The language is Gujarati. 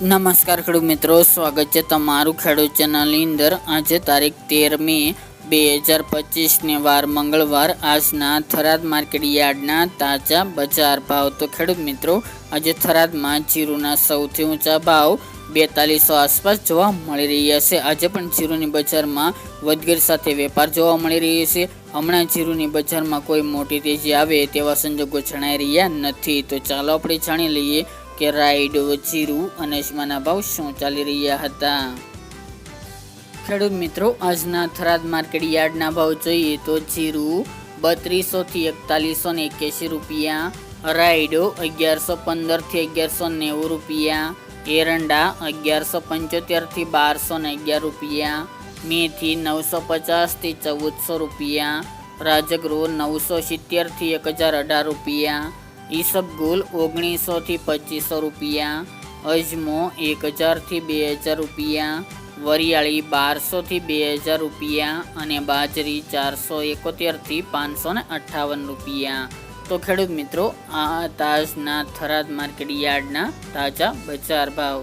નમસ્કાર ખેડૂત મિત્રો, સ્વાગત છે તમારું ખેડૂત ચેનલની અંદર. આજે તારીખ તેર મે બે હજાર પચીસને વાર મંગળવાર આજના થરાદ માર્કેટ યાર્ડના તાજા બજાર ભાવ. તો ખેડૂત મિત્રો, આજે થરાદમાં જીરુના સૌથી ઊંચા ભાવ બેતાલીસો આસપાસ જોવા મળી રહ્યા છે. આજે પણ જીરુની બજારમાં વધઘટ સાથે વેપાર જોવા મળી રહ્યો છે. હમણાં જીરુની બજારમાં કોઈ મોટી તેજી આવે તેવા સંજોગો જણાઈ રહ્યા નથી. તો ચાલો આપણે જાણી લઈએ કે રાઈડ જીરું અને અજમાના ભાવ શું ચાલી રહ્યા હતા? ખેડૂત મિત્રો, આજના થરાદ માર્કેટ યાર્ડના ભાવ જોઈએ તો જીરું બત્રીસો થી એકતાલીસો ને એક્યાસી રૂપિયા રાયડો અગિયારસો પંદરથી અગિયારસો નેવું રૂપિયા, એરંડા અગિયારસો પંચોતેરથી બારસો ને અગિયાર રૂપિયા, મેથી નવસો પચાસથી ચૌદસો રૂપિયા, રાજગૃહ નવસો સિત્તેરથી એક હજાર અઢાર રૂપિયા ઈસબગુલ ઓગણીસો થી પચીસો રૂપિયા, અજમો એક હજારથી બે હજાર રૂપિયા, વરિયાળી બારસોથી બે હજાર રૂપિયા અને બાજરી ચારસો એકોતેરથી પાંચસો ને અઠ્ઠાવન રૂપિયા. તો ખેડૂત મિત્રો, આ તાજના થરાદ માર્કેટ યાર્ડના તાજા બજાર ભાવ.